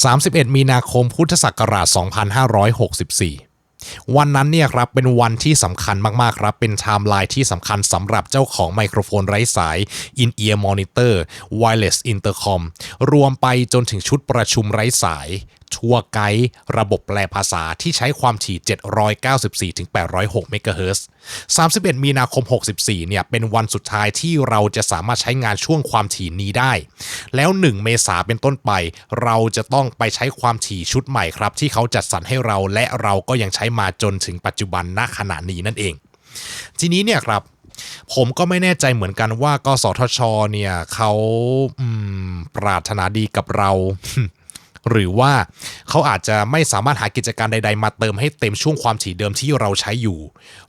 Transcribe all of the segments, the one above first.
31 มีนาคมพุทธศักราช 2564 วันนั้นเนี่ยครับเป็นวันที่สำคัญมากๆครับเป็นไทม์ไลน์ที่สำคัญสำหรับเจ้าของไมโครโฟนไร้สาย In-Ear Monitor Wireless Intercom รวมไปจนถึงชุดประชุมไร้สาย ทัวร์ไกด์ระบบแปลภาษาที่ใช้ความถี่ 794-806เมกะเฮิรตซ์31 มีนาคม 64 เนี่ย เป็นวันสุดท้ายที่เราจะสามารถใช้งานช่วงความถี่นี้ได้ แล้ว 1 เมษาเป็นต้นไป เราจะต้องไปใช้ความถี่ชุดใหม่ครับ ที่เขาจัดสรรให้เราและเราก็ยังใช้มาจนถึงปัจจุบันณขณะนี้นั่นเอง ทีนี้เนี่ยครับผมก็ไม่แน่ใจเหมือนกันว่ากสทช เนี่ยเขาปรารถนาดีกับเรา หรือว่าเขาอาจจะไม่สามารถหากิจการใด ๆ มาเติมให้เต็มช่วงความถี่เดิมที่เราใช้อยู่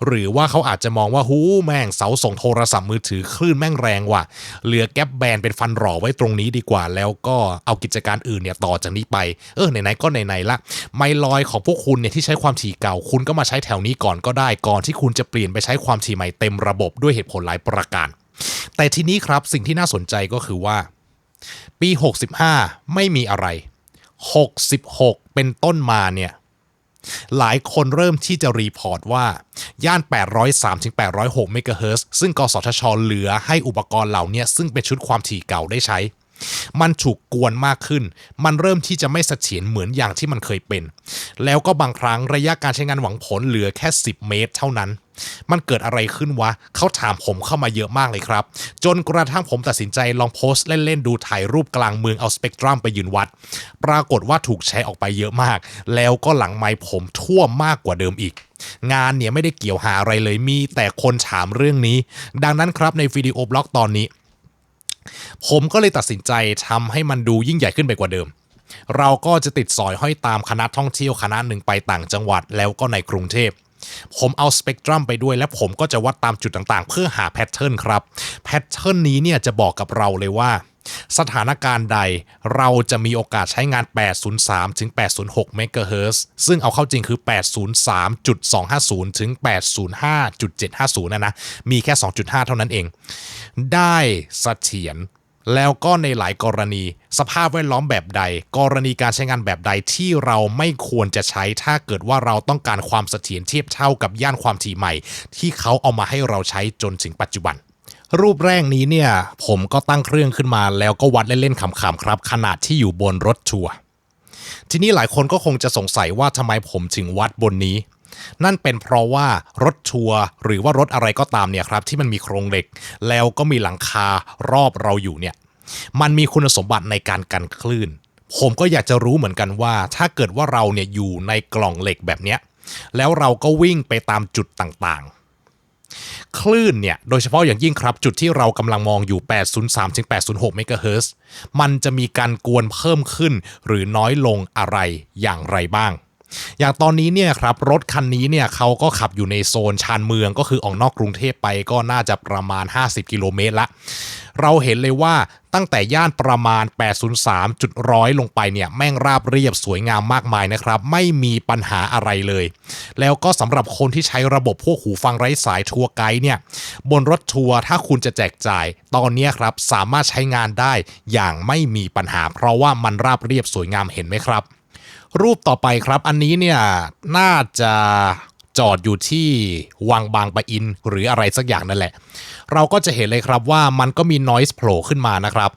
หรือว่าเขาอาจจะมองว่าหูแม่งเสาส่งโทรศัพท์มือถือคลื่นแม่งแรงว่ะเหลือแก๊ปแบนเป็นฟันหล่อไว้ตรงนี้ดีกว่า แล้วก็เอากิจการอื่นเนี่ยต่อจากนี้ไปเออไหนๆก็ไหนๆละไมลอยของพวกคุณเนี่ยที่ใช้ความถี่เก่า คุณก็มาใช้แถวนี้ก่อนก็ได้ก่อนที่คุณจะเปลี่ยนไปใช้ความถี่ใหม่เต็มระบบด้วยเหตุผลหลายประการ แต่ทีนี้ครับสิ่งที่น่าสนใจก็คือว่า ปี 65 ไม่มีอะไร 66 เป็นต้นมาเนี่ย หลายคนเริ่มที่จะรีพอร์ตว่า ย่าน 803ถึง806เมกะเฮิรตซ์ซึ่งกสทช เหลือให้อุปกรณ์เหล่านี้ซึ่งเป็นชุดความถี่เก่าได้ใช้ มันถูกกวนมากขึ้น มันเริ่มที่จะไม่เสถียรเหมือนอย่างที่มันเคยเป็น แล้วก็บางครั้งระยะการใช้งานหวังผลเหลือแค่ 10 เมตร เท่านั้น มันเกิดอะไรขึ้นวะเขาถามผมเข้ามาเยอะมากเลยครับ จนกระทั่งผมตัดสินใจลองโพสต์เล่นๆดูถ่ายรูปกลางเมืองเอาสเปกตรัมไปยืนวัด ปรากฏว่าถูกแชร์ออกไปเยอะมาก แล้วก็หลังไมค์ผมท่วมมากกว่าเดิมอีกงานเนี่ยไม่ได้เกี่ยวหาอะไรเลยมีแต่คนถามเรื่องนี้ ดังนั้นครับในวิดีโอบล็อกตอนนี้ ผมก็เลยตัดสินใจทำให้มันดูยิ่งใหญ่ขึ้นไปกว่าเดิม เราก็จะติดสอยห้อยตามคณะท่องเที่ยวคณะหนึ่งไปต่างจังหวัดแล้วก็ในกรุงเทพ ผมเอาสเปกตรัมไปด้วยและผมก็จะวัดตามจุดต่างๆ เพื่อหาแพทเทิร์นครับแพทเทิร์นนี้เนี่ยจะบอกกับเราเลยว่า สถานการณ์ใดเราจะมีโอกาสใช้งาน 803 ถึง 806 เมกะเฮิรตซ์ซึ่งเอาเข้าจริงคือ 803.250 ถึง 805.750 นะนะ มีแค่ 2.5 เท่านั้นเอง ได้เสถียร แล้วก็ในหลายกรณี สภาพแวดล้อมแบบใด กรณีการใช้งานแบบใดที่เราไม่ควรจะใช้ ถ้าเกิดว่าเราต้องการความเสถียรเทียบเท่ากับย่านความถี่ใหม่ ที่เขาเอามาให้เราใช้จนถึงปัจจุบัน รูปแรกนี้เนี่ย ผมก็ตั้งเครื่องขึ้นมาแล้วก็วัดเล่นๆขำๆครับ ขนาดที่อยู่บนรถทัวร์ทีนี้หลายคนก็คงจะสงสัยว่าทำไมผมถึงวัดบนนี้ นั่นเป็นเพราะว่ารถทัวร์หรือว่ารถอะไรก็ตามเนี่ยครับที่มันมีโครงเหล็ก แล้วก็มีหลังคารอบเราอยู่เนี่ยมันมีคุณสมบัติในการกันคลื่น ผมก็อยากจะรู้เหมือนกันว่า ถ้าเกิดว่าเราเนี่ยอยู่ในกล่องเหล็กแบบเนี้ยแล้วเราก็วิ่งไปตามจุดต่างๆ คลื่นเนี่ย โดยเฉพาะอย่างยิ่งครับจุดที่เรากำลังมองอยู่ 803ถึง806เมกะเฮิรตซ์มันจะมีการกวนเพิ่มขึ้น หรือน้อยลงอะไรอย่างไรบ้าง อย่างตอนนี้เนี่ยครับรถคันนี้เนี่ยเขาก็ขับอยู่ในโซนชานเมืองก็คือออกนอกกรุงเทพไปก็น่าจะประมาณ 50 กิโลเมตรละ เราเห็นเลยว่าตั้งแต่ย่านประมาณ 803จุดร้อยลงไปเนี่ยแม่งราบเรียบสวยงามมากมายนะครับ ไม่มีปัญหาอะไรเลย แล้วก็สำหรับคนที่ใช้ระบบพวกหูฟังไร้สายทัวร์ไกด์เนี่ยบนรถทัวร์ถ้าคุณจะแจกจ่าย ตอนนี้ครับสามารถใช้งานได้อย่างไม่มีปัญหา เพราะว่ามันราบเรียบสวยงามเห็นไหมครับ รูปต่อไปครับ อันนี้เนี่ยน่าจะจอดอยู่ที่วังบางปะอินหรืออะไรสักอย่างนั่นแหละ เราก็จะเห็นเลยครับว่ามันก็มี noise โผล่ขึ้นมานะครับ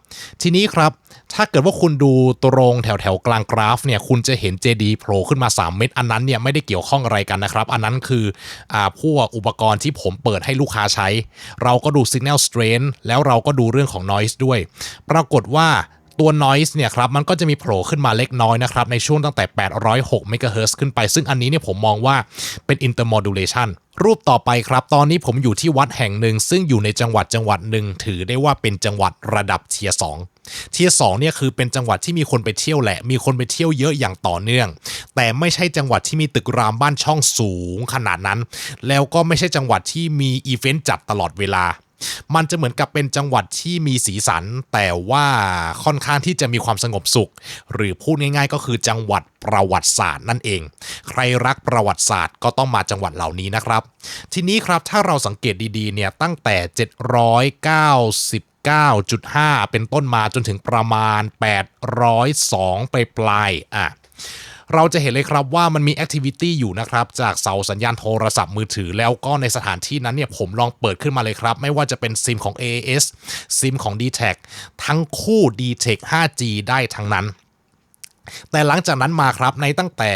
ทีนี้ครับ ถ้าเกิดว่าคุณดูตรงแถวแถวๆกลางกราฟเนี่ยคุณจะเห็น JD โผล่ขึ้นมา 3 เม็ดอันนั้นเนี่ยไม่ได้เกี่ยวข้องอะไรกันนะครับ อันนั้นคืออ่าพวกอุปกรณ์ที่ผมเปิดให้ลูกค้าใช้ เราก็ดู signal strength แล้วเราก็ดูเรื่องของ noise ด้วย ปรากฏว่า ตัว noise เนี่ยครับมันก็จะมีโผล่ขึ้นมาเล็กน้อยนะครับในช่วงตั้งแต่ 806 MHz ขึ้นไป ซึ่งอันนี้เนี่ยผมมองว่าเป็น intermodulation รูปต่อไปครับ ตอนนี้ผมอยู่ที่วัดแห่งหนึ่ง ซึ่งอยู่ในจังหวัดจังหวัดหนึ่งถือได้ว่าเป็นจังหวัดระดับเทียสองเทียสองเนี่ยคือเป็นจังหวัดที่มีคนไปเที่ยวแหละ มีคนไปเที่ยวเยอะอย่างต่อเนื่อง แต่ไม่ใช่จังหวัดที่มีตึกรามบ้านช่องสูงขนาดนั้น แล้วก็ไม่ใช่จังหวัดที่มีอีเวนต์จัดตลอดเวลา มันจะเหมือนกับเป็นจังหวัดที่มีสีสัน แต่ว่าค่อนข้างที่จะมีความสงบสุข หรือพูดง่ายๆ ก็คือจังหวัดประวัติศาสตร์นั่นเอง ใครรักประวัติศาสตร์ก็ต้องมาจังหวัดเหล่านี้นะครับ ทีนี้ครับถ้าเราสังเกตดีๆเนี่ยตั้งแต่ 799 89.5 เป็นต้นมาจนถึงประมาณ 802 ไปปลายอะ เราจะเห็นเลยครับว่ามันมีแอคทิวิตี้อยู่นะครับจากเสาสัญญาณโทรศัพท์มือถือ แล้วก็ในสถานที่นั้นเนี่ยผมลองเปิดขึ้นมาเลยครับ ไม่ว่าจะเป็นซิมของ AAS ซิมของ d t แททั้งคู่ d t e c 5G ได้ทั้งนั้น แต่หลังจากนั้นมาครับในตั้งแต่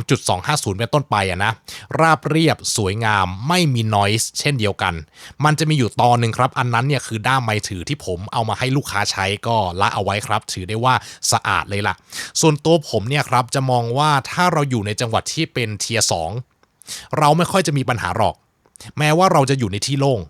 803.250 เป็นต้นไปอะนะ ราบเรียบสวยงามไม่มี noise เช่นเดียวกัน มันจะมีอยู่ตอนหนึ่งครับ อันนั้นเนี่ยคือด้ามไม้ถือที่ผมเอามาให้ลูกค้าใช้ก็ละเอาไว้ครับ ถือได้ว่าสะอาดเลยล่ะ ส่วนตัวผมเนี่ยครับจะมองว่าถ้าเราอยู่ในจังหวัดที่เป็นเทียสองเราไม่ค่อยจะมีปัญหาหรอก แม้ว่าเราจะอยู่ในที่โล่ง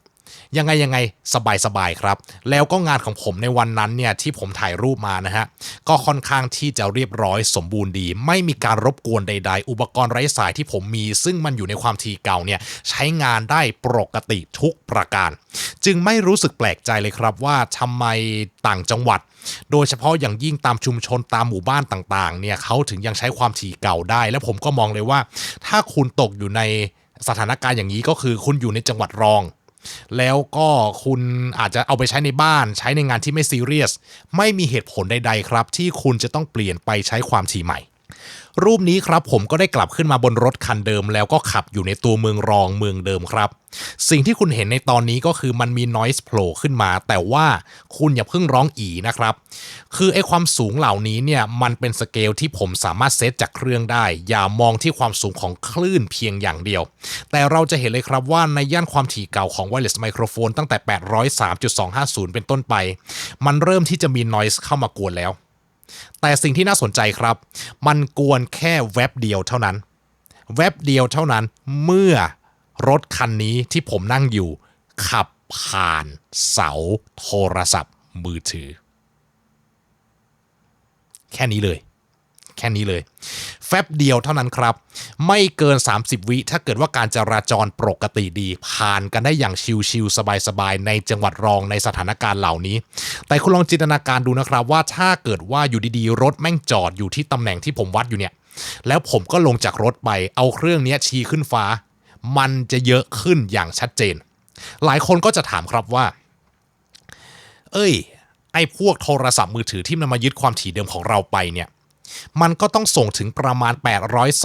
ยังไงยังไงสบายสบายครับ แล้วก็งานของผมในวันนั้นเนี่ยที่ผมถ่ายรูปมานะฮะก็ค่อนข้างที่จะเรียบร้อยสมบูรณ์ดี ไม่มีการรบกวนใด ๆ อุปกรณ์ไร้สายที่ผมมี ซึ่งมันอยู่ในความถี่เก่าเนี่ยใช้งานได้ปกติทุกประการ จึงไม่รู้สึกแปลกใจเลยครับว่าทำไมต่างจังหวัด โดยเฉพาะอย่างยิ่งตามชุมชนตามหมู่บ้านต่างๆเนี่ยเขาถึงยังใช้ความถี่เก่าได้ และผมก็มองเลยว่า ถ้าคุณตกอยู่ในสถานการณ์อย่างนี้ก็คือคุณอยู่ในจังหวัดรอง แล้วก็คุณอาจจะเอาไปใช้ในบ้าน ใช้ในงานที่ไม่ซีเรียส ไม่มีเหตุผลใด ๆ ครับ ที่คุณจะต้องเปลี่ยนไปใช้ความถี่ใหม่ รูปนี้ครับผมก็ได้กลับขึ้นมาบนรถคันเดิม แล้วก็ขับอยู่ในตัวเมืองรองเมืองเดิมครับ สิ่งที่คุณเห็นในตอนนี้ก็คือมันมี noise โผล่ขึ้นมา แต่ว่าคุณอย่าเพิ่งร้องอีนะครับ คือไอ้ความสูงเหล่านี้เนี่ยมันเป็นสเกลที่ผมสามารถเซตจากเครื่องได้ อย่ามองที่ความสูงของคลื่นเพียงอย่างเดียว แต่เราจะเห็นเลยครับว่าในย่านความถี่เก่าของ wireless microphone ตั้งแต่ 803.250 เป็นต้นไป มันเริ่มที่จะมี noise เข้ามากวนแล้ว แต่สิ่งที่น่าสนใจครับ มันกวนแค่แว็บเดียวเท่านั้นแว็บเดียวเท่านั้นเมื่อรถคันนี้ที่ผมนั่งอยู่ ขับผ่านเสาโทรศัพท์มือถือ แค่นี้เลย แค่นี้เลย แฟบเดียวเท่านั้นครับ ไม่เกิน 30 วิถ้าเกิดว่าการจราจรปกติดี ผ่านกันได้อย่างชิลๆสบายๆ ในจังหวัดรองในสถานการณ์เหล่านี้ แต่คุณลองจินตนาการดูนะครับว่าถ้าเกิดว่าอยู่ดีๆ รถแม่งจอดอยู่ที่ตำแหน่งที่ผมวัดอยู่เนี่ยแล้วผมก็ลงจากรถไปเอาเครื่องนี้ชี้ขึ้นฟ้า มันจะเยอะขึ้นอย่างชัดเจน หลายคนก็จะถามครับว่า เอ้ย ไอ้พวกโทรศัพท์มือถือที่มันมายึดความถี่เดิมของเราไปเนี่ย มันก็ต้องส่งถึงประมาณ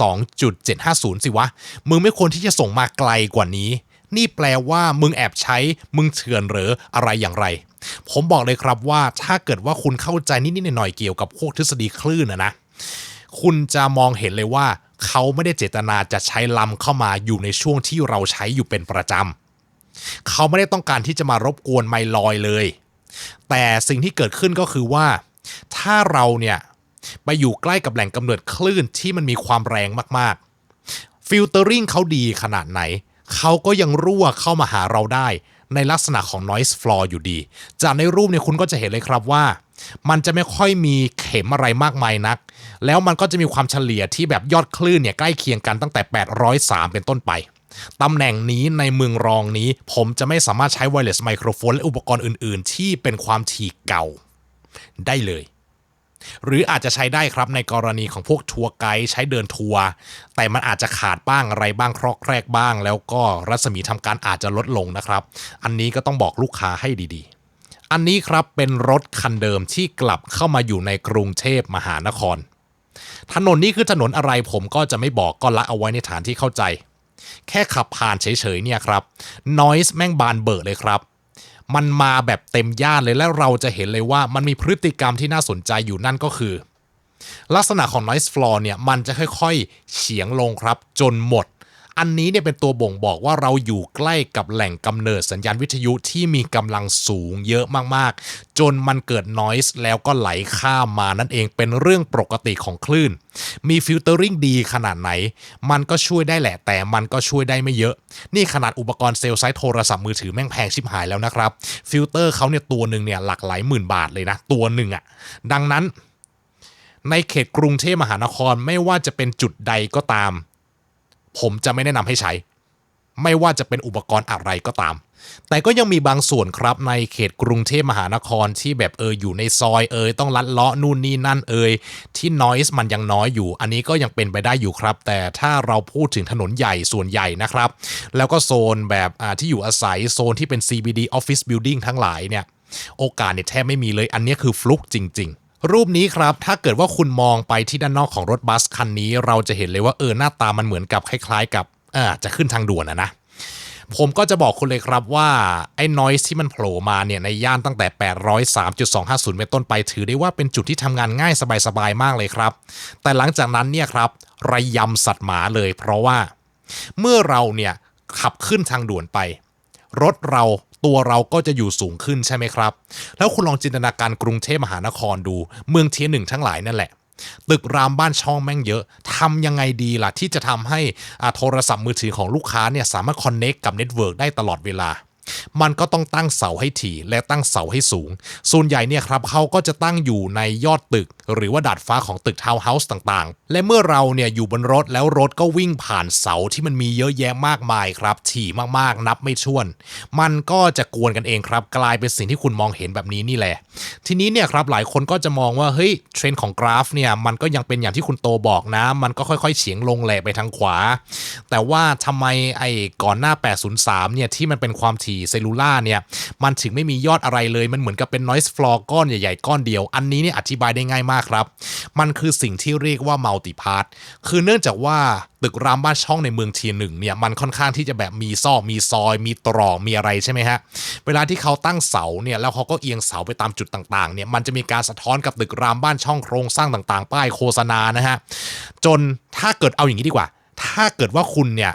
802.750 สิวะ มึงไม่ควรที่จะส่งมาไกลกว่านี้ นี่แปลว่ามึงแอบใช้ มึงเถื่อนหรืออะไรอย่างไร ผมบอกเลยครับว่าถ้าเกิดว่าคุณเข้าใจนิดๆหน่อยๆเกี่ยวกับพวกทฤษฎีคลื่นนะนะ คุณจะมองเห็นเลยว่าเขาไม่ได้เจตนาจะใช้ลำเข้ามาอยู่ในช่วงที่เราใช้อยู่เป็นประจำ เขาไม่ได้ต้องการที่จะมารบกวนไมลอยเลย แต่สิ่งที่เกิดขึ้นก็คือว่า ถ้าเราเนี่ย ไปอยู่ใกล้กับแหล่งกำเนิดคลื่นที่มันมีความแรงมากๆ ฟิลเตอร์ริงเขาดีขนาดไหน เขาก็ยังรั่วเข้ามาหาเราได้ ในลักษณะของ noise floor อยู่ดี จากในรูปเนี่ยคุณก็จะเห็นเลยครับว่า มันจะไม่ค่อยมีเข็มอะไรมากมายนัก แล้วมันก็จะมีความเฉลี่ยที่แบบยอดคลื่นเนี่ยใกล้เคียงกันตั้งแต่ 803 เป็นต้นไปตำแหน่งนี้ในเมืองรองนี้ ผมจะไม่สามารถใช้ wireless microphone และอุปกรณ์อื่น ๆ ที่เป็นความถี่เก่า ได้เลย หรืออาจจะใช้ได้ครับในกรณีของพวกทัวร์ไกด์ใช้เดินทัวร์แต่มันอาจจะขาดบ้างอะไรบ้างครอกแครกบ้าง แล้วก็รัศมีทำการอาจจะลดลงนะครับ อันนี้ก็ต้องบอกลูกค้าให้ดีๆอันนี้ครับเป็นรถคันเดิมที่กลับเข้ามาอยู่ในกรุงเทพมหานคร ถนนนี้คือถนนอะไรผมก็จะไม่บอกก็ละเอาไว้ในฐานที่เข้าใจ แค่ขับผ่านเฉยๆเนี่ยครับ noise แม่งบานเบิดเลยครับ มันมาแบบเต็มย่านเลยและเราจะเห็นเลยว่ามันมีพฤติกรรมที่น่าสนใจอยู่นั่นก็คือ ลักษณะของ noise floor เนี่ยมันจะค่อยๆเฉียงลงครับจนหมด อันนี้เนี่ยเป็นตัวบ่งบอกว่าเราอยู่ใกล้กับแหล่งกำเนิดสัญญาณวิทยุที่มีกำลังสูงเยอะมากๆ จนมันเกิด noise แล้วก็ไหลข้ามมานั่นเองเป็นเรื่องปกติของคลื่น มีฟิลเตอร์ริงดีขนาดไหน มันก็ช่วยได้แหละ แต่มันก็ช่วยได้ไม่เยอะ นี่ขนาดอุปกรณ์เซลล์ไซต์โทรศัพท์มือถือแม่งแพงชิบหายแล้วนะครับ ฟิลเตอร์เขาเนี่ยตัวหนึ่งเนี่ยหลักหลายหมื่นบาทเลยนะ ตัวหนึ่งอะ่ะดังนั้นในเขตกรุงเทพมหานครไม่ว่าจะเป็นจุดใดก็ตาม ผมจะไม่แนะนำให้ใช้ ไม่ว่าจะเป็นอุปกรณ์อะไรก็ตาม แต่ก็ยังมีบางส่วนครับในเขตกรุงเทพมหานครที่แบบเอออยู่ในซอยเอยต้องลัดเลาะนู่นนี่นั่นเอยที่นอยส์มันยังน้อยอยู่ อันนี้ก็ยังเป็นไปได้อยู่ครับ แต่ถ้าเราพูดถึงถนนใหญ่ส่วนใหญ่นะครับ แล้วก็โซนแบบอ่าที่อยู่อาศัยโซนที่เป็น CBD Office Building ทั้งหลายเนี่ยโอกาสเนี่ยแทบไม่มีเลยอันนี้คือฟลุกจริง ๆ รูปนี้ครับ ถ้าเกิดว่าคุณมองไปที่ด้านนอกของรถบัสคันนี้ เราจะเห็นเลยว่าเออหน้าตามันเหมือนกับคล้าย ๆ กับอ่าจะขึ้นทางด่วนอะนะผมก็จะบอกคุณเลยครับว่า ไอ้ noise ที่มันโผล่มาเนี่ยในย่านตั้งแต่ 803.250 เป็นต้นไปถือได้ว่าเป็นจุดที่ทำงานง่ายสบายๆ มากเลยครับ แต่หลังจากนั้นเนี่ยครับระยำสัตว์หมาเลย เพราะว่า เมื่อเราเนี่ยขับขึ้นทางด่วนไป รถเราตัวเราก็จะอยู่สูงขึ้นใช่ไหมครับ แล้วคุณลองจินตนาการกรุงเทพมหานครดู เมืองเทียหนึ่งทั้งหลายนั่นแหละ ตึกรามบ้านช่องแม่งเยอะทำยังไงดีล่ะ ที่จะทำให้อ่าโทรศัพท์มือถือของลูกค้าเนี่ยสามารถคอนเน็กกับเน็ตเวิร์กได้ตลอดเวลามันก็ต้องตั้งเสาให้ถี่และตั้งเสาให้สูง ส่วนใหญ่เนี่ยครับเขาก็จะตั้งอยู่ในยอดตึก หรือว่าดาดฟ้าของตึกทาวน์เฮาส์ต่างๆ และเมื่อเราเนี่ยอยู่บนรถแล้วรถก็วิ่งผ่านเสาที่มันมีเยอะแยะมากมายครับ ถี่มากๆ นับไม่ถ้วน มันก็จะกวนกันเองครับ กลายเป็นสิ่งที่คุณมองเห็นแบบนี้นี่แหละ ทีนี้เนี่ยครับหลายคนก็จะมองว่าเฮ้ยเทรนด์ของกราฟเนี่ยมันก็ยังเป็นอย่างที่คุณโตบอกนะ มันก็ค่อยๆเฉียงลงแหละไปทางขวา แต่ว่าทำไมไอ้ก่อนหน้า 803 เนี่ยที่มันเป็นความถี่เซลลูล่าเนี่ยมันถึงไม่มียอดอะไรเลยมันเหมือนกับเป็น noise floor ก้อนใหญ่ๆก้อนเดียว อันนี้เนี่ยอธิบายได้ง่ายมากครับ มันคือสิ่งที่เรียกว่า multi part คือเนื่องจากว่าตึกรามบ้านช่องในเมืองเทียหนึ่งเนี่ยมันค่อนข้างที่จะแบบมีซอกมีซอย มีตรอกมีอะไรใช่ไหมฮะเวลาที่เขาตั้งเสาเนี่ยแล้วเขาก็เอียงเสาไปตามจุดต่างๆเนี่ยมันจะมีการสะท้อนกับตึกรามบ้านช่องโครงสร้างต่างๆ ป้ายโฆษณานะฮะจนถ้าเกิดเอาอย่างนี้ดีกว่า ถ้าเกิดว่าคุณเนี่ย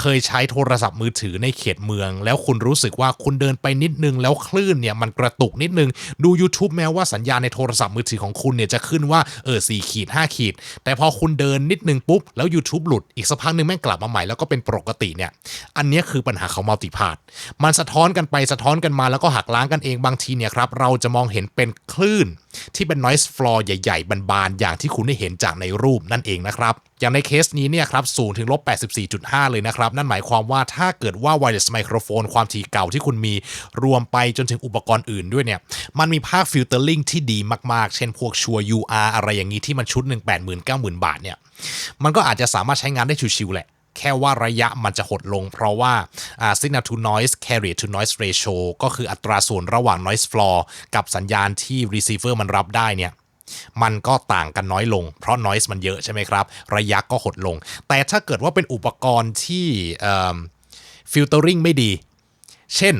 เคยใช้โทรศัพท์มือถือในเขตเมือง แล้วคุณรู้สึกว่าคุณเดินไปนิดนึง แล้วคลื่นเนี่ยมันกระตุกนิดนึง ดู YouTube แม้ว่าสัญญาณในโทรศัพท์มือถือของคุณเนี่ยจะขึ้นว่าเออ4ขีด5ขีด แต่พอคุณเดินนิดนึงปุ๊บ แล้ว YouTube หลุดอีกสักพักหนึ่งแม่งกลับมาใหม่แล้วก็เป็นปกติเนี่ยอันนี้คือปัญหาของมัลติพาร์มันสะท้อนกันไปสะท้อนกันมาแล้วก็หักล้างกันเองบางทีเนี่ยครับเราจะมองเห็นเป็นคลื่นที่เป็น noise floor ใหญ่ ๆ บานๆ อย่างที่คุณได้เห็นจากในรูปนั่นเองนะครับ อย่างในเคสนี้เนี่ยครับสูงถึงลบ84.5 เลยนะครับ นั่นหมายความว่าถ้าเกิดว่า wireless microphone ความถี่เก่าที่คุณมีรวมไปจนถึงอุปกรณ์อื่นด้วยเนี่ย มันมีภาค filtering ที่ดีมากๆ เช่นพวกชัว UR อะไรอย่างนี้ที่มันชุด 1 89,000 บาทเนี่ย มันก็อาจจะสามารถใช้งานได้ชิวๆแหละ แค่ว่าระยะมันจะหดลง เพราะว่า signal to noise carrier to noise ratio ก็คืออัตราส่วนระหว่าง noise floor กับสัญญาณที่ receiver มันรับได้เนี่ยมันก็ต่างกันน้อยลง เพราะ noise มันเยอะใช่ไหมครับ ระยะก็หดลง แต่ถ้าเกิดว่าเป็นอุปกรณ์ที่ filtering ไม่ดี เช่น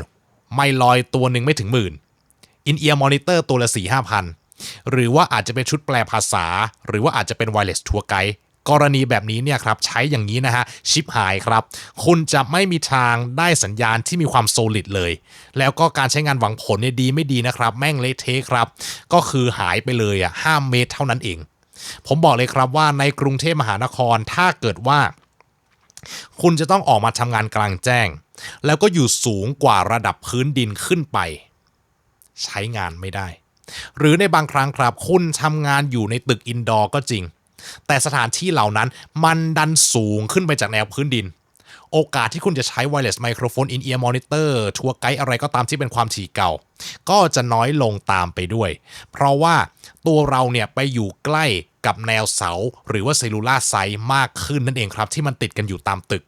ไมลอยตัวหนึ่งไม่ถึงหมื่นอินเอียร์มอนิเตอร์ตัวละ4 5 0 0 0 หรือว่าอาจจะเป็นชุดแปลภาษา หรือว่าอาจจะเป็น wireless tour guide กรณีแบบนี้เนี่ยครับใช้อย่างนี้นะฮะชิปหายครับ คุณจะไม่มีทางได้สัญญาณที่มีความโซลิดเลย แล้วก็การใช้งานหวังผลเนี่ยดีไม่ดีนะครับ แม่งเละเทะครับ ก็คือหายไปเลยอะห้าเมตรเท่านั้นเอง ผมบอกเลยครับว่าในกรุงเทพมหานครถ้าเกิดว่า คุณจะต้องออกมาทำงานกลางแจ้ง แล้วก็อยู่สูงกว่าระดับพื้นดินขึ้นไป ใช้งานไม่ได้หรือในบางครั้งครับคุณทำงานอยู่ในตึกอินดอร์ก็จริง แต่สถานที่เหล่านั้นมันดันสูงขึ้นไปจากแนวพื้นดิน โอกาสที่คุณจะใช้ wireless microphone in ear monitor ทัวร์ไกด์อะไรก็ตามที่เป็นความถี่เก่า ก็จะน้อยลงตามไปด้วย เพราะว่าตัวเราเนี่ยไปอยู่ใกล้กับแนวเสา หรือว่าเซลูล่าไซต์มากขึ้นนั่นเองครับ ที่มันติดกันอยู่ตามตึก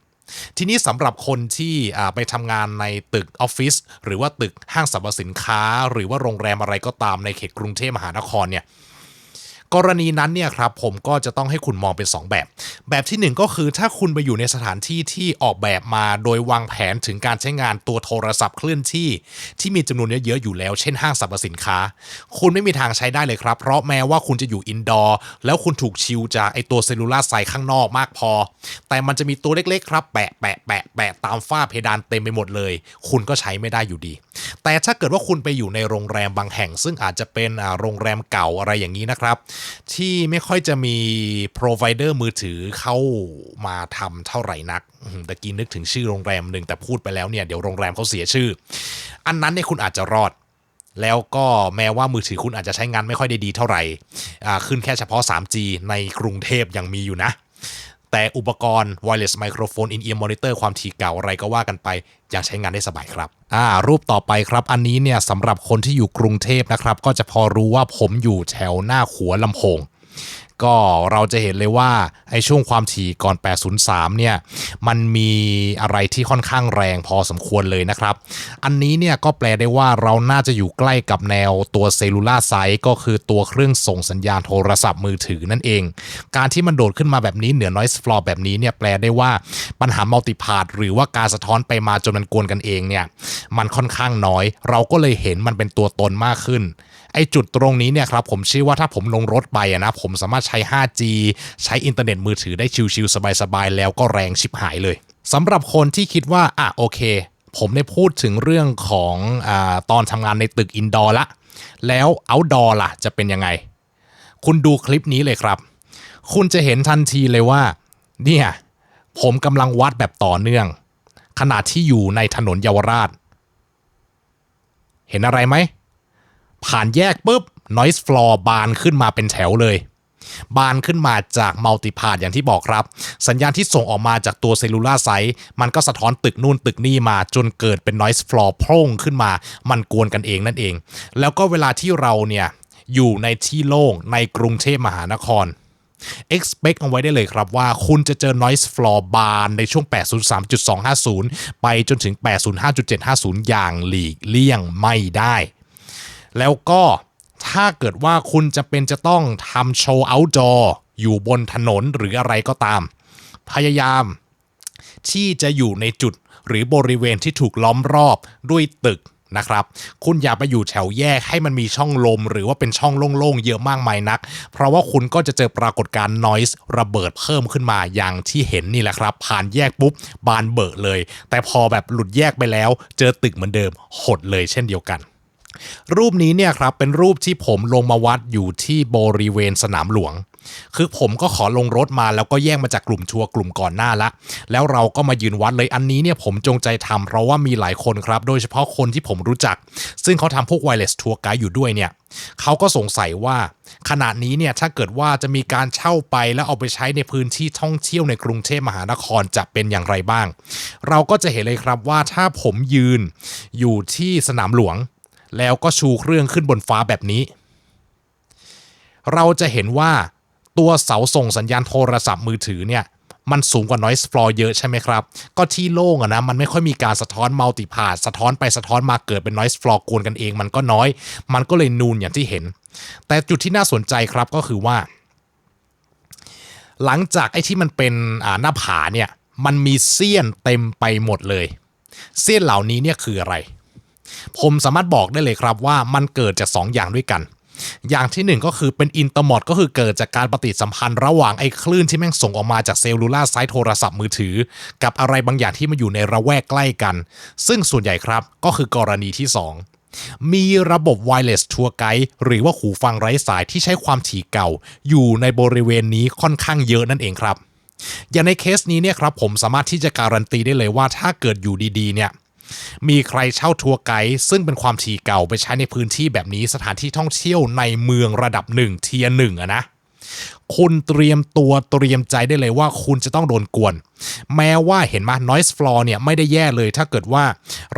ทีนี้สำหรับคนที่ไปทำงานในตึกออฟฟิศหรือว่าตึกห้างสรรพสินค้า หรือว่าโรงแรมอะไรก็ตามในเขตกรุงเทพมหานครเนี่ย กรณีนั้นเนี่ยครับผมก็จะต้องให้คุณมองเป็น 2 แบบ แบบทีหนึ่1 ก็คือถ้าคุณไปอยู่ในสถานที่ที่ออกแบบมาโดยวางแผนถึงการใช้งานตัวโทรศัพท์เคลื่อนที่ ที่มีจำนวนเยอะๆอยู่แล้วเช่นห้างสรรพสินค้า คุณไม่มีทางใช้ได้เลยครับ เพราะแม้ว่าคุณจะอยู่อินดอร์แล้วคุณถูกชิลจากไอตัวเซลลูลาไซข้างนอกมากพอ แต่มันจะมีตัวเล็กๆครับแปะแปะแปะแปะตามฝ้าเพดานเต็มไปหมดเลย คุณก็ใช้ไม่ได้อยู่ดี แต่ถ้าเกิดว่าคุณไปอยู่ในโรงแรมบางแห่ง ซึ่งอาจจะเป็นโรงแรมเก่าอะไรอย่างนี้นะครับที่ไม่ค่อยจะมี provider มือถือเข้ามาทำเท่าไหร่นักตะกี้นึกถึงชื่อโรงแรมหนึ่งแต่พูดไปแล้วเนี่ยเดี๋ยวโรงแรมเขาเสียชื่อ อันนั้นเนี่ยคุณอาจจะรอด แล้วก็แม้ว่ามือถือคุณอาจจะใช้งานไม่ค่อยได้ดีเท่าไหร่อ่าขึ้นแค่เฉพาะ 3G ในกรุงเทพยังมีอยู่นะ แต่อุปกรณ์ wireless microphone in ear monitor ความถี่เก่าอะไรก็ว่ากันไปยังใช้งานได้สบายครับ อ่า รูปต่อไปครับ อันนี้เนี่ยสำหรับคนที่อยู่กรุงเทพนะครับ ก็จะพอรู้ว่าผมอยู่แถวหน้าขัวลำโพง ก็เราจะเห็นเลยว่าไอ้ช่วงความถี่ก่อน 803 เนี่ย มันมีอะไรที่ค่อนข้างแรงพอสมควรเลยนะครับ อันนี้เนี่ยก็แปลได้ว่าเราน่าจะอยู่ใกล้กับแนวตัวเซลลูล่าไซต์ก็คือตัวเครื่องส่งสัญญาณโทรศัพท์มือถือนั่นเอง การที่มันโดดขึ้นมาแบบนี้เหนือ noise floor แบบนี้เนี่ยแปลได้ว่าปัญหามัลติพา t หรือว่าการสะท้อนไปมาจนมันกวนกันเองเนี่ย มันค่อนข้างน้อย เราก็เลยเห็นมันเป็นตัวตนมากขึ้น ไอ้จุดตรงนี้เนี่ยครับผมเชื่อว่าถ้าผมลงรถไปอะนะผมสามารถช้ 5G ใช้อินเทอร์เน็ตมือถือได้ชิวๆสบายๆ แล้วก็แรงชิบหายเลยสำหรับคนที่คิดว่าอะโอเค ผมได้พูดถึงเรื่องของอตอนทำงานในตึกอินดอร์ละ แล้วเอาดอร์ล่ะจะเป็นยังไง คุณดูคลิปนี้เลยครับ คุณจะเห็นทันทีเลยว่า เนี่ย ผมกำลังวัดแบบต่อเนื่อง ขณะที่อยู่ในถนนเยาวราช เห็นอะไรไหม ผ่านแยกปุ๊บ noise floor บานขึ้นมาเป็นแถวเลย บานขึ้นมาจากมัลติพา t อย่างที่บอกครับ สัญญาณที่ส่งออกมาจากตัวเซลลูล่าไซต์มันก็สะท้อนตึกนู่นตึกนี่มาจนเกิดเป็น noise floor โพร่งขึ้นมา มันกวนกันเองนั่นเอง แล้วก็เวลาที่เราเนี่ยอยู่ในที่โล่งในกรุงเทพมหานคร expect เอาไว้ได้เลยครับว่าคุณจะเจอ noise floor บานในช่วง 803.250 ไปจนถึง 805.750 อย่างหลีกเลี่ยงไม่ได้ แล้วก็ ถ้าเกิดว่าคุณจะเป็นจะต้องทำโชว์ outdoor อยู่บนถนนหรืออะไรก็ตาม พยายามที่จะอยู่ในจุดหรือบริเวณที่ถูกล้อมรอบด้วยตึกนะครับ คุณอย่าไปอยู่แถวแยกให้มันมีช่องลม หรือว่าเป็นช่องโล่งๆ เยอะมากมายนัก เพราะว่าคุณก็จะเจอปรากฏการณ์ noise ระเบิดเพิ่มขึ้นมาอย่างที่เห็นนี่แหละครับ ผ่านแยกปุ๊บบานเบิกเลย แต่พอแบบหลุดแยกไปแล้ว เจอตึกเหมือนเดิมหดเลยเช่นเดียวกัน รูปนี้เนี่ยครับเป็นรูปที่ผมลงมาวัดอยู่ที่บริเวณสนามหลวง คือผมก็ขอลงรถมาแล้วก็แยกมาจากกลุ่มทัวร์กลุ่มก่อนหน้าละ แล้วเราก็มายืนวัดเลยอันนี้เนี่ยผมจงใจทำเพราะว่ามีหลายคนครับ โดยเฉพาะคนที่ผมรู้จัก ซึ่งเขาทำพวกไวเลสทัวร์ไกด์อยู่ด้วยเนี่ยเขาก็สงสัยว่าขณะนี้เนี่ยถ้าเกิดว่าจะมีการเช่าไปแล้วเอาไปใช้ในพื้นที่ท่องเที่ยวในกรุงเทพมหานครจะเป็นอย่างไรบ้าง เราก็จะเห็นเลยครับว่าถ้าผมยืนอยู่ที่สนามหลวง แล้วก็ชูเครื่องขึ้นบนฟ้าแบบนี้ เราจะเห็นว่าตัวเสาส่งสัญญาณโทรศัพท์มือถือเนี่ย มันสูงกว่า noise floor เยอะใช่ไหมครับ ก็ที่โล่งอะนะ มันไม่ค่อยมีการสะท้อนมัลติพา t สะท้อนไปสะท้อนมาเกิดเป็น noise floor กวนกันเองมันก็น้อย มันก็เลยนูนอย่างที่เห็น แต่จุดที่น่าสนใจครับก็คือว่า หลังจากไอ้ที่มันเป็นหน้าผาเนี่ย มันมีเสี้ยนเต็มไปหมดเลย เสี้ยนเหล่านี้เนี่ยคืออะไร ผมสามารถบอกได้เลยครับว่ามันเกิดจาก2ออย่างด้วยกัน อย่างที่ 1 ก็คือเป็นอินเตอร์มอดก็คือเกิดจากการปฏิสัมพันธ์ระหว่างไอ้คลื่นที่แม่งส่งออกมาจากเซลลูล่าไซต์โทรศัพท์มือถือ กับอะไรบางอย่างที่มาอยู่ในระแวกใกล้กัน ซึ่งส่วนใหญ่ครับก็คือกรณีที่ 2มีระบบไวเลสทัวร์ไกด์หรือว่าหูฟังไร้สายที่ใช้ความถี่เก่า อยู่ในบริเวณนี้ค่อนข้างเยอะนั่นเองครับ อย่างในเคสนี้เนี่ยครับผมสามารถที่จะการันตีได้เลยว่าถ้าเกิดอยู่ดีๆเนี่ย มีใครเช่าทัวร์ไกด์ซึ่งเป็นความถี่เก่าไปใช้ในพื้นที่แบบนี้สถานที่ท่องเที่ยวในเมืองระดับหนึ่งเทียหนึ่งอะนะคุณเตรียมตัวเตรียมใจได้เลยว่าคุณจะต้องโดนกวน แม้ว่าเห็นไหม noise floor เนี่ยไม่ได้แย่เลยถ้าเกิดว่า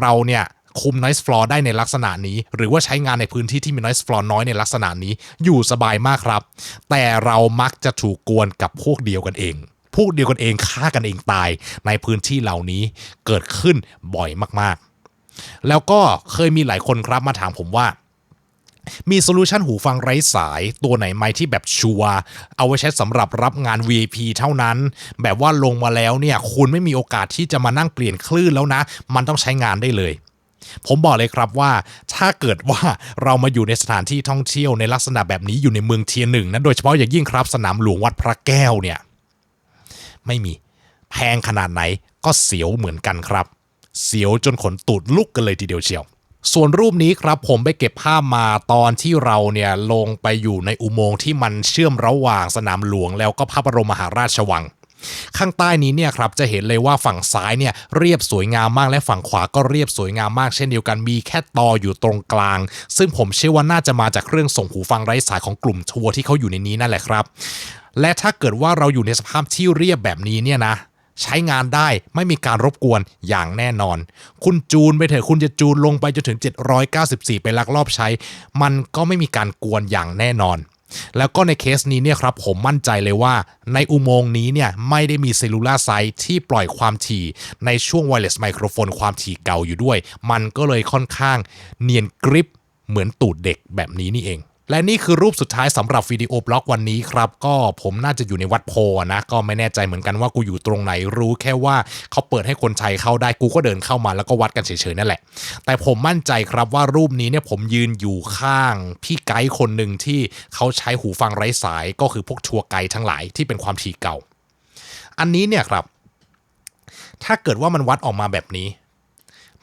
เราเนี่ยคุม noise floor ได้ในลักษณะนี้ หรือว่าใช้งานในพื้นที่ที่มี noise floor น้อยในลักษณะนี้ อยู่สบายมากครับ แต่เรามักจะถูกกวนกับพวกเดียวกันเอง พวกเดียวกันเองฆ่ากันเองตายในพื้นที่เหล่านี้เกิดขึ้นบ่อยมากๆ แล้วก็เคยมีหลายคนครับมาถามผมว่ามีโซลูชันหูฟังไร้สายตัวไหนไหมที่แบบชัวเอาไว้ใช้สำหรับรับงาน VIP เท่านั้น แบบว่าลงมาแล้วเนี่ย คุณไม่มีโอกาสที่จะมานั่งเปลี่ยนคลื่นแล้วนะ มันต้องใช้งานได้เลย ผมบอกเลยครับว่า ถ้าเกิดว่าเรามาอยู่ในสถานที่ท่องเที่ยวในลักษณะแบบนี้อยู่ในเมืองเทียหนึ่งนะโดยเฉพาะอย่างยิ่งครับสนามหลวงวัดพระแก้วเนี่ย ไม่มี แพงขนาดไหนก็เสียวเหมือนกันครับ เสียวจนขนตูดลุกกันเลยทีเดียวเชียว ส่วนรูปนี้ครับผมไปเก็บภาพมาตอนที่เราเนี่ยลงไปอยู่ในอุโมงค์ที่มันเชื่อมระหว่างสนามหลวง แล้วก็พระบรมมหาราชวังข้างใต้นี้เนี่ยครับจะเห็นเลยว่าฝั่งซ้ายเนี่ยเรียบสวยงามมากและฝั่งขวาก็เรียบสวยงามมากเช่นเดียวกันมีแค่ตออยู่ตรงกลาง ซึ่งผมเชื่อว่าน่าจะมาจากเครื่องส่งหูฟังไร้สายของกลุ่มทัวร์ที่เขาอยู่ในนี้นั่นแหละครับ และถ้าเกิดว่าเราอยู่ในสภาพที่เรียบแบบนี้เนี่ยนะใช้งานได้ไม่มีการรบกวนอย่างแน่นอน คุณจูนไปเถอะคุณจะจูนลงไปจนถึง 794 ไปลักลอบใช้ มันก็ไม่มีการกวนอย่างแน่นอน แล้วก็ในเคสนี้เนี่ยครับผมมั่นใจเลยว่า ในอุโมงค์นี้เนี่ยไม่ได้มีเซลลูล่าไซต์ที่ปล่อยความถี่ในช่วงไวเลสไมโครโฟนความถี่เก่าอยู่ด้วย มันก็เลยค่อนข้างเนียนกริปเหมือนตูดเด็กแบบนี้นี่เอง และนี่คือรูปสุดท้ายสำหรับวิดีโอบล็อกวันนี้ครับ ก็ผมน่าจะอยู่ในวัดโพนะ ก็ไม่แน่ใจเหมือนกันว่ากูอยู่ตรงไหนรู้แค่ว่าเขาเปิดให้คนใช้เข้าได้กูก็เดินเข้ามาแล้วก็วัดกันเฉยๆนั่นแหละ แต่ผมมั่นใจครับว่ารูปนี้เนี่ยผมยืนอยู่ข้าง พี่ไกด์คนหนึ่งที่เขาใช้หูฟังไร้สาย ก็คือพวกทัวร์ไกด์ทั้งหลายที่เป็นความถี่เก่า อันนี้เนี่ยครับ ถ้าเกิดว่ามันวัดออกมาแบบนี้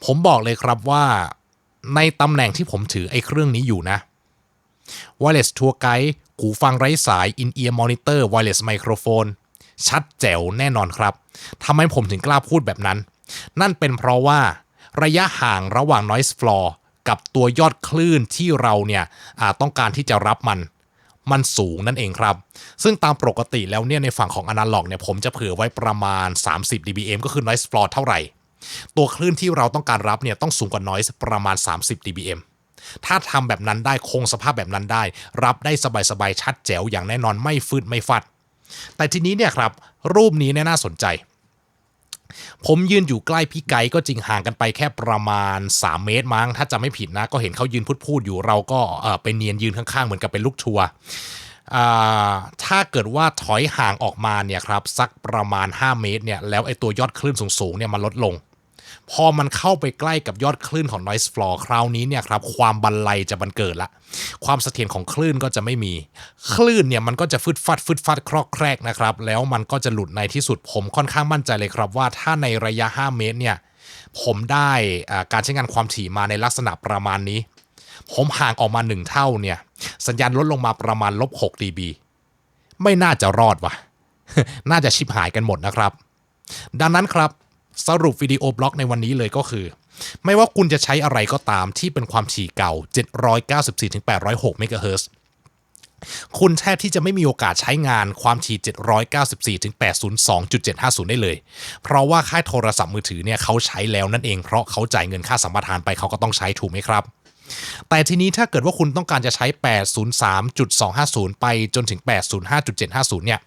ผมบอกเลยครับว่าในตำแหน่งที่ผมถือไอ้เครื่องนี้อยู่นะ Wireless Tour Guide หูฟังไร้สาย In-ear Monitor Wireless Microphone ชัดแจ๋วแน่นอนครับทำไมผมถึงกล้าพูดแบบนั้น นั่นเป็นเพราะว่าระยะห่างระหว่าง noise floor กับตัวยอดคลื่นที่เราเนี่ยต้องการที่จะรับมันมันสูงนั่นเองครับ ซึ่งตามปกติแล้วเนี่ยในฝั่งของ Analog เนี่ยผมจะเผื่อไว้ประมาณ 30 dBm ก็คือ noise floor เท่าไหร่ ตัวคลื่นที่เราต้องการรับเนี่ยต้องสูงกว่า noise ประมาณ 30 dBm ถ้าทำแบบนั้นได้คงสภาพแบบนั้นได้ รับได้สบายๆชัดแจ๋วอย่างแน่นอนไม่ฟืดไม่ฟัด แต่ทีนี้เนี่ยครับรูปนี้เนี่ยน่าสนใจ ผมยืนอยู่ใกล้พี่ไก่ก็จริงห่างกันไปแค่ประมาณ 3 เมตรมั้งถ้าจะไม่ผิดนะ ก็เห็นเขายืนพูดพูดๆอยู่เราก็เอ่อไปเนียนยืนข้างๆ เหมือนกับเป็นลูกทัวร์ถ้าเกิดว่าถอยห่างออกมาเนี่ยครับสักประมาณ 5 เมตรเนี่ยแล้วไอ้ตัวยอดคลื่นสูงๆเนี่ยมันลดลง พอมันเข้าไปใกล้กับยอดคลื่นของ noise floor คราวนี้เนี่ยครับความบันไลจะบันเกิดละ ความเสถียรของคลื่นก็จะไม่มี คลื่นเนี่ยมันก็จะฟึดฟัดฟึดฟัดครอกแครกนะครับ แล้วมันก็จะหลุดในที่สุดผมค่อนข้างมั่นใจเลยครับว่าถ้าในระยะ 5 เมตรเนี่ยผมได้อ่าการใช้งานความถี่มาในลักษณะประมาณนี้ ผมห่างออกมา 1 เท่าเนี่ยสัญญาณลดลงมาประมาณลบ6 dB ไม่น่าจะรอดวะน่าจะชิบหายกันหมดนะครับ ดังนั้นครับ สรุปวิดีโอบล็อกในวันนี้เลยก็คือ ไม่ว่าคุณจะใช้อะไรก็ตามที่เป็นความถี่เก่า 794-806เมกะเฮิรตซ์คุณแทบที่จะไม่มีโอกาสใช้งานความถี่ 794-802.750 ได้เลย เพราะว่าค่ายโทรศัพท์มือถือเนี่ยเขาใช้แล้วนั่นเอง เพราะเขาจ่ายเงินค่าสัมปทานไปเขาก็ต้องใช้ถูกไหมครับ แต่ทีนี้ถ้าเกิดว่าคุณต้องการจะใช้ 803.250 ไปจนถึง 805.750 เนี่ย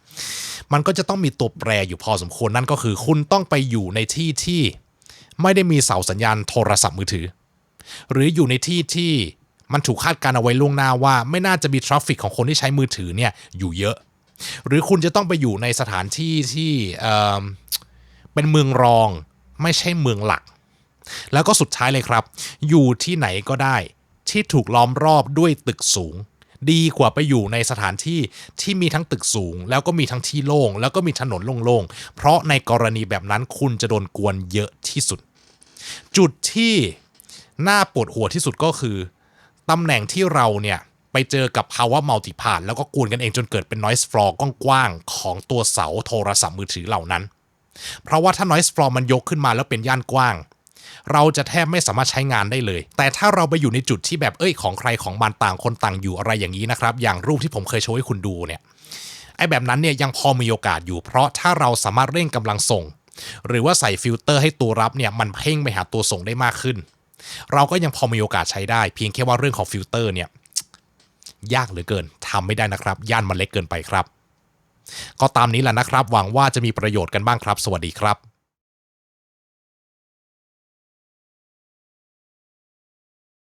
มันก็จะต้องมีตัวแปรอยู่พอสมควรนั่นก็คือ คุณต้องไปอยู่ในที่ที่ไม่ได้มีเสาสัญญาณโทรศัพท์มือถือ หรืออยู่ในที่ที่มันถูกคาดการณ์เอาไว้ล่วงหน้าว่า ไม่น่าจะมีทราฟฟิกของคนที่ใช้มือถือเนี่ยอยู่เยอะ หรือคุณจะต้องไปอยู่ในสถานที่ที่เเป็นเมืองรองไม่ใช่เมืองหลัก แล้วก็สุดท้ายเลยครับ อยู่ที่ไหนก็ได้ ที่ถูกล้อมรอบด้วยตึกสูง ดีกว่าไปอยู่ในสถานที่ที่มีทั้งตึกสูง แล้วก็มีทั้งที่โล่งแล้วก็มีถนนโล่งๆเพราะในกรณีแบบนั้นคุณจะโดนกวนเยอะที่สุด จุดที่น่าปวดหัวที่สุดก็คือตำแหน่งที่เราเนี่ยไปเจอกับภาวะมัลติพาดแล้วก็กวนกันเองจนเกิดเป็น noise floor กว้างๆของตัวเสาโทรศัพท์มือถือเหล่านั้น เพราะว่าถ้า noise floor มันยกขึ้นมาแล้วเป็นย่านกว้าง เราจะแทบไม่สามารถใช้งานได้เลย แต่ถ้าเราไปอยู่ในจุดที่แบบเอ้ยของใครของมันต่างคนต่างอยู่อะไรอย่างนี้นะครับ อย่างรูปที่ผมเคยโชว์ให้คุณดูเนี่ยไอ้แบบนั้นเนี่ยยังพอมีโอกาสอยู่ เพราะถ้าเราสามารถเร่งกำลังส่ง หรือว่าใส่ฟิลเตอร์ให้ตัวรับเนี่ยมันเพ่งไปหาตัวส่งได้มากขึ้น เราก็ยังพอมีโอกาสใช้ได้ เพียงแค่ว่าเรื่องของฟิลเตอร์เนี่ยยากเหลือเกินทำไม่ได้นะครับ ย่านมันเล็กเกินไปครับ ก็ตามนี้แหละนะครับ หวังว่าจะมีประโยชน์กันบ้างครับ สวัสดีครับ